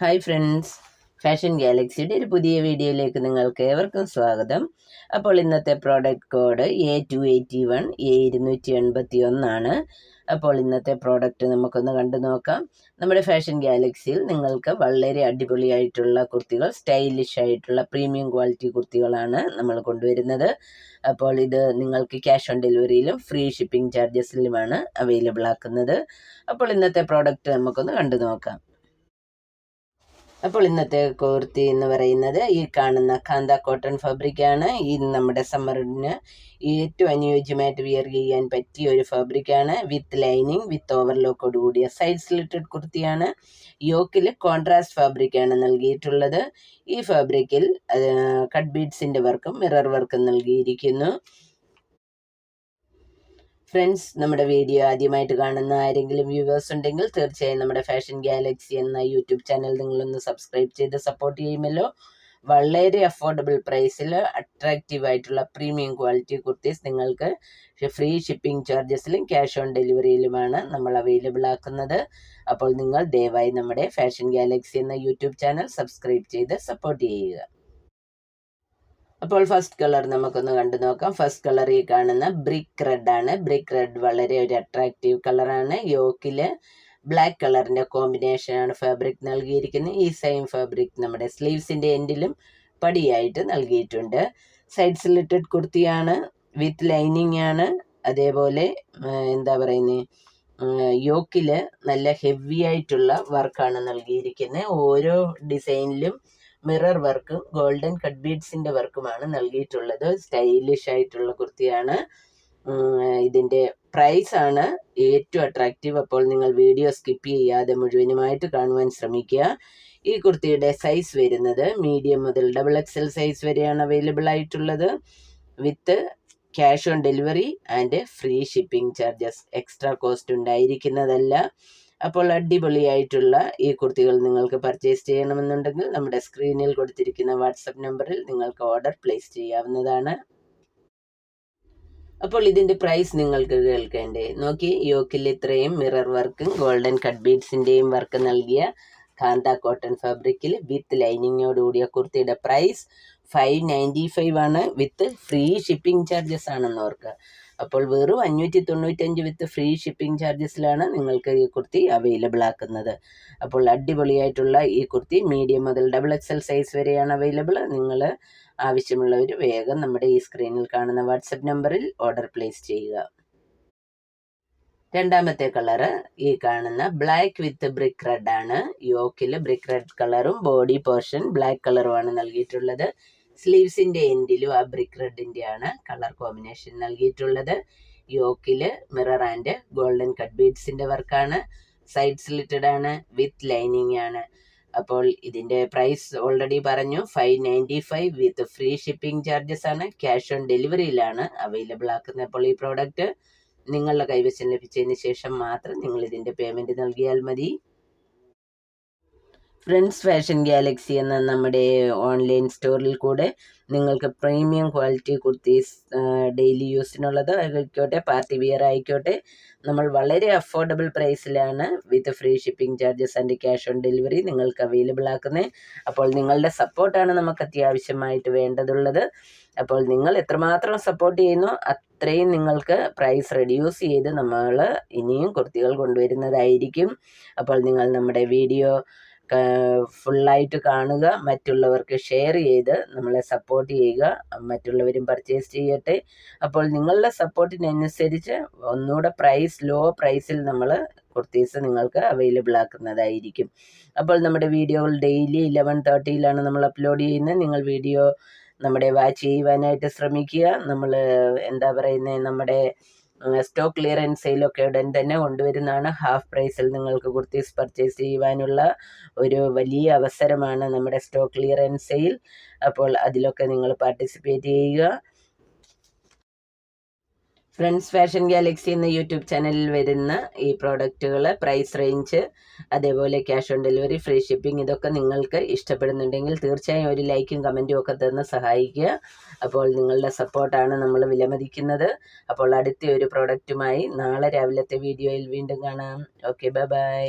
Hi friends fashion ഗാലക്സിയുടെ ഒരു പുതിയ വീഡിയോയിലേക്ക് നിങ്ങൾക്ക് ഏവർക്കും സ്വാഗതം. അപ്പോൾ ഇന്നത്തെ product code A two eighty one A ഇരുന്നൂറ്റി എൺപത്തി ഒന്നാണ് അപ്പോൾ ഇന്നത്തെ പ്രോഡക്റ്റ് നമുക്കൊന്ന് കണ്ടു നോക്കാം. നമ്മുടെ ഫാഷൻ ഗാലക്സിയിൽ നിങ്ങൾക്ക് വളരെ അടിപൊളിയായിട്ടുള്ള കുർത്തികൾ സ്റ്റൈലിഷ് ആയിട്ടുള്ള പ്രീമിയം ക്വാളിറ്റി കുർത്തികളാണ് നമ്മൾ കൊണ്ടുവരുന്നത്. അപ്പോൾ ഇത് നിങ്ങൾക്ക് ക്യാഷ് ഓൺ ഡെലിവറിയിലും ഫ്രീ ഷിപ്പിംഗ് ചാർജസിലുമാണ് അവൈലബിൾ ആക്കുന്നത്. അപ്പോൾ ഇന്നത്തെ പ്രോഡക്റ്റ് നമുക്കൊന്ന് കണ്ടു നോക്കാം. അപ്പോൾ ഇന്നത്തെ കുർത്തി എന്ന് പറയുന്നത് ഈ കാണുന്ന കാന്ത കോട്ടൺ ഫാബ്രിക് ആണ്. ഈ നമ്മുടെ സമ്മറിന് ഏറ്റവും അനുയോജ്യമായിട്ട് വിയർ ചെയ്യാൻ പറ്റിയ ഒരു ഫാബ്രിക് ആണ്. വിത്ത് ലൈനിങ് വിത്ത് ഓവർലോക്കോട് കൂടിയ സൈഡ് സ്ലിറ്റഡ് കുർത്തിയാണ്. യോക്കിൽ കോൺട്രാസ്റ്റ് ഫാബ്രിക് ആണ് നൽകിയിട്ടുള്ളത്. ഈ ഫാബ്രിക്കിൽ കട്ട് ബീഡ്സിന്റെ വർക്കും മിറർ വർക്കും നൽകിയിരിക്കുന്നു. ഫ്രണ്ട്സ് നമ്മുടെ വീഡിയോ ആദ്യമായിട്ട് കാണുന്ന ആരെങ്കിലും വ്യൂവേഴ്സ് ഉണ്ടെങ്കിൽ തീർച്ചയായും നമ്മുടെ ഫാഷൻ ഗാലക്സി എന്ന യൂട്യൂബ് ചാനൽ നിങ്ങളൊന്ന് സബ്സ്ക്രൈബ് ചെയ്ത് സപ്പോർട്ട് ചെയ്യുമല്ലോ. വളരെ അഫോർഡബിൾ പ്രൈസിൽ അട്രാക്റ്റീവ് ആയിട്ടുള്ള പ്രീമിയം ക്വാളിറ്റി കുർത്തീസ് നിങ്ങൾക്ക് ഫ്രീ ഷിപ്പിംഗ് ചാർജസിലും ക്യാഷ് ഓൺ ഡെലിവറിയിലുമാണ് നമ്മൾ അവൈലബിൾ ആക്കുന്നത്. അപ്പോൾ നിങ്ങൾ ദയവായി നമ്മുടെ ഫാഷൻ ഗാലക്സി എന്ന യൂട്യൂബ് ചാനൽ സബ്സ്ക്രൈബ് ചെയ്ത് സപ്പോർട്ട് ചെയ്യുക. അപ്പോൾ ഫസ്റ്റ് കളർ നമുക്കൊന്ന് കണ്ടു നോക്കാം. ഫസ്റ്റ് കളർ ഈ കാണുന്ന ബ്രിക്ക് റെഡ് ആണ്. ബ്രിക്ക് റെഡ് വളരെ ഒരു അട്രാക്റ്റീവ് കളറാണ് യോക്കിൽ ബ്ലാക്ക് കളറിന്റെ കോമ്പിനേഷനാണ് ഫാബ്രിക് നൽകിയിരിക്കുന്നത്. ഈ സെയിം ഫാബ്രിക് നമ്മുടെ സ്ലീവ്സിന്റെ എൻഡിലും പടിയായിട്ട് നൽകിയിട്ടുണ്ട്. സൈഡ് സ്ലിറ്റഡ് കുർത്തിയാണ് വിത്ത് ലൈനിങ് ആണ്. അതേപോലെ എന്താ പറയുന്നത് യോക്കിൽ നല്ല ഹെവി ആയിട്ടുള്ള വർക്കാണ് നൽകിയിരിക്കുന്നത്. ഓരോ ഡിസൈനിലും മിറർ വർക്കും ഗോൾഡൻ കട്ട് ബീഡ്സിന്റെ വർക്കുമാണ് നൽകിയിട്ടുള്ളത്. സ്റ്റൈലിഷ് ആയിട്ടുള്ള കുർത്തിയാണ്. ഇതിന്റെ ആണ് ഏറ്റവും അട്രാക്റ്റീവ് അപ്പോൾ നിങ്ങൾ വീഡിയോ സ്കിപ്പ് ചെയ്യാതെ മുഴുവനുമായിട്ട് കാണുവാൻ ശ്രമിക്കുക. ഈ കുർത്തിയുടെ സൈസ് വരുന്നത് മീഡിയം മുതൽ ഡബിൾ എക്സൽ സൈസ് വരെയാണ് അവൈലബിൾ ആയിട്ടുള്ളത്. With cash on delivery and free shipping charges extra cost ഉണ്ടായിരിക്കുന്നതല്ല. അപ്പോൾ അടിപൊളിയായിട്ടുള്ള ഈ കുർത്തികൾ നിങ്ങൾക്ക് പർച്ചേസ് ചെയ്യണമെന്നുണ്ടെങ്കിൽ നമ്മുടെ സ്ക്രീനിൽ കൊടുത്തിരിക്കുന്ന വാട്സപ്പ് നമ്പറിൽ നിങ്ങൾക്ക് ഓർഡർ പ്ലേസ് ചെയ്യാവുന്നതാണ്. അപ്പോൾ ഇതിന്റെ പ്രൈസ് നിങ്ങൾക്ക് കേൾക്കേണ്ടേ? നോക്കി യോക്കിൽ ഇത്രയും മിറർ വർക്കും ഗോൾഡൻ കട്ട് ബീഡ്സിന്റെയും വർക്ക് നൽകിയ കാന്ത കോട്ടൺ ഫാബ്രിക്കിൽ വിത്ത് ലൈനിങ്ങോടുകൂടിയ കുർത്തിയുടെ പ്രൈസ് ഫൈവ് നയന്റി ഫൈവ് ആണ് വിത്ത് ഫ്രീ ഷിപ്പിംഗ് ചാർജസ് ആണെന്ന് ഓർക്കുക. അപ്പോൾ വെറും അഞ്ഞൂറ്റി തൊണ്ണൂറ്റഞ്ച് വിത്ത് ഫ്രീ ഷിപ്പിംഗ് ചാർജസിലാണ് നിങ്ങൾക്ക് ഈ കുർത്തി അവൈലബിൾ ആക്കുന്നത്. അപ്പോൾ അടിപൊളിയായിട്ടുള്ള ഈ കുർത്തി മീഡിയം മുതൽ ഡബിൾ എക്സൽ സൈസ് വരെയാണ് അവൈലബിൾ നിങ്ങൾ ആവശ്യമുള്ളവർ വേഗം നമ്മുടെ ഈ സ്ക്രീനിൽ കാണുന്ന വാട്സപ്പ് നമ്പറിൽ ഓർഡർ പ്ലേസ് ചെയ്യുക. രണ്ടാമത്തെ കളറ് ഈ കാണുന്ന ബ്ലാക്ക് വിത്ത് ബ്രിക്ക് റെഡ് ആണ്. യോക്കിൽ ബ്രിക്ക് റെഡ് കളറും ബോഡി പോർഷൻ ബ്ലാക്ക് കളറുമാണ് നൽകിയിട്ടുള്ളത്. സ്ലീവ്സിന്റെ എൻഡിലും ആ ബ്രിക്ക് റെഡിന്റെ ആണ് കളർ കോമ്പിനേഷൻ നൽകിയിട്ടുള്ളത്. യോക്കിൽ മിറർ ആൻഡ് ഗോൾഡൻ കട്ട് ബീഡ്സിന്റെ വർക്കാണ്. സൈഡ് സ്ലിറ്റഡ് ആണ് വിത്ത് ലൈനിങ് ആണ്. അപ്പോൾ ഇതിന്റെ പ്രൈസ് ഓൾറെഡി പറഞ്ഞു five ninety five with free shipping charges ആണ്. ക്യാഷ് ഓൺ ഡെലിവറിയിലാണ് അവൈലബിൾ ആക്കുന്നത് അപ്പോൾ ഈ പ്രോഡക്റ്റ്. നിങ്ങളുടെ കൈവശം ലഭിച്ചതിന് ശേഷം മാത്രം നിങ്ങൾ ഇതിന്റെ പേയ്മെന്റ് നൽകിയാൽ മതി. ഫ്രണ്ട്സ് ഫാഷൻ ഗാലക്സി എന്ന നമ്മുടെ ഓൺലൈൻ സ്റ്റോറിൽ കൂടെ നിങ്ങൾക്ക് പ്രീമിയം ക്വാളിറ്റി കുർത്തീസ് ഡെയിലി യൂസിനുള്ളത് ആയിക്കോട്ടെ പാർട്ടി വിയർ ആയിക്കോട്ടെ. നമ്മൾ വളരെ affordable പ്രൈസിലാണ് with free shipping charges and cash on delivery നിങ്ങൾക്ക് അവൈലബിൾ ആക്കുന്നത് അപ്പോൾ നിങ്ങളുടെ സപ്പോർട്ടാണ് നമുക്ക് അത്യാവശ്യമായിട്ട് വേണ്ടതുള്ളത്. അപ്പോൾ നിങ്ങൾ എത്രമാത്രം സപ്പോർട്ട് ചെയ്യുന്നു അത്രയും നിങ്ങൾക്ക് പ്രൈസ് റെഡ്യൂസ് ചെയ്ത് നമ്മൾ ഇനിയും കുർത്തികൾ കൊണ്ടുവരുന്നതായിരിക്കും. അപ്പോൾ നിങ്ങൾ നമ്മുടെ വീഡിയോ ഫുള്ളായിട്ട് കാണുക മറ്റുള്ളവർക്ക് ഷെയർ ചെയ്ത് നമ്മളെ സപ്പോർട്ട് ചെയ്യുക മറ്റുള്ളവരും പർച്ചേസ് ചെയ്യട്ടെ. അപ്പോൾ നിങ്ങളുടെ സപ്പോർട്ടിനനുസരിച്ച് ഒന്നുകൂടെ പ്രൈസ് ലോ പ്രൈസിൽ നമ്മൾ കുർത്തീസ് നിങ്ങൾക്ക് അവൈലബിൾ ആക്കുന്നതായിരിക്കും. അപ്പോൾ നമ്മുടെ വീഡിയോകൾ ഡെയിലി ഇലവൻ തേർട്ടിയിലാണ് നമ്മൾ അപ്ലോഡ് ചെയ്യുന്നത്. നിങ്ങൾ വീഡിയോ നമ്മുടെ വാച്ച് ചെയ്യുവാനായിട്ട് ശ്രമിക്കുക. നമ്മൾ എന്താ പറയുന്നത് നമ്മുടെ സ്റ്റോക്ക് ക്ലിയറൻസ് സെയിലൊക്കെ ഉടൻ തന്നെ കൊണ്ടുവരുന്നതാണ്. ഹാഫ് പ്രൈസിൽ നിങ്ങൾക്ക് കുർത്തീസ് പർച്ചേസ് ചെയ്യുവാനുള്ള ഒരു വലിയ അവസരമാണ് നമ്മുടെ സ്റ്റോക്ക് ക്ലിയറൻസ് സെയിൽ അപ്പോൾ അതിലൊക്കെ നിങ്ങൾ പാർട്ടിസിപ്പേറ്റ് ചെയ്യുക. ഫ്രണ്ട്സ് ഫാഷൻ ഗാലക്സി എന്ന യൂട്യൂബ് ചാനലിൽ വരുന്ന ഈ പ്രോഡക്റ്റുകൾ പ്രൈസ് റേഞ്ച് അതേപോലെ cash on delivery free shipping ഇതൊക്കെ നിങ്ങൾക്ക് ഇഷ്ടപ്പെടുന്നുണ്ടെങ്കിൽ തീർച്ചയായും ഒരു ലൈക്കും കമന്റും ഒക്കെ തന്ന് സഹായിക്കുക. അപ്പോൾ നിങ്ങളുടെ സപ്പോർട്ടാണ് നമ്മൾ വിലമതിക്കുന്നത്. അപ്പോൾ അടുത്ത ഒരു പ്രോഡക്റ്റുമായി നാളെ രാവിലത്തെ വീഡിയോയിൽ വീണ്ടും കാണാം. Okay bye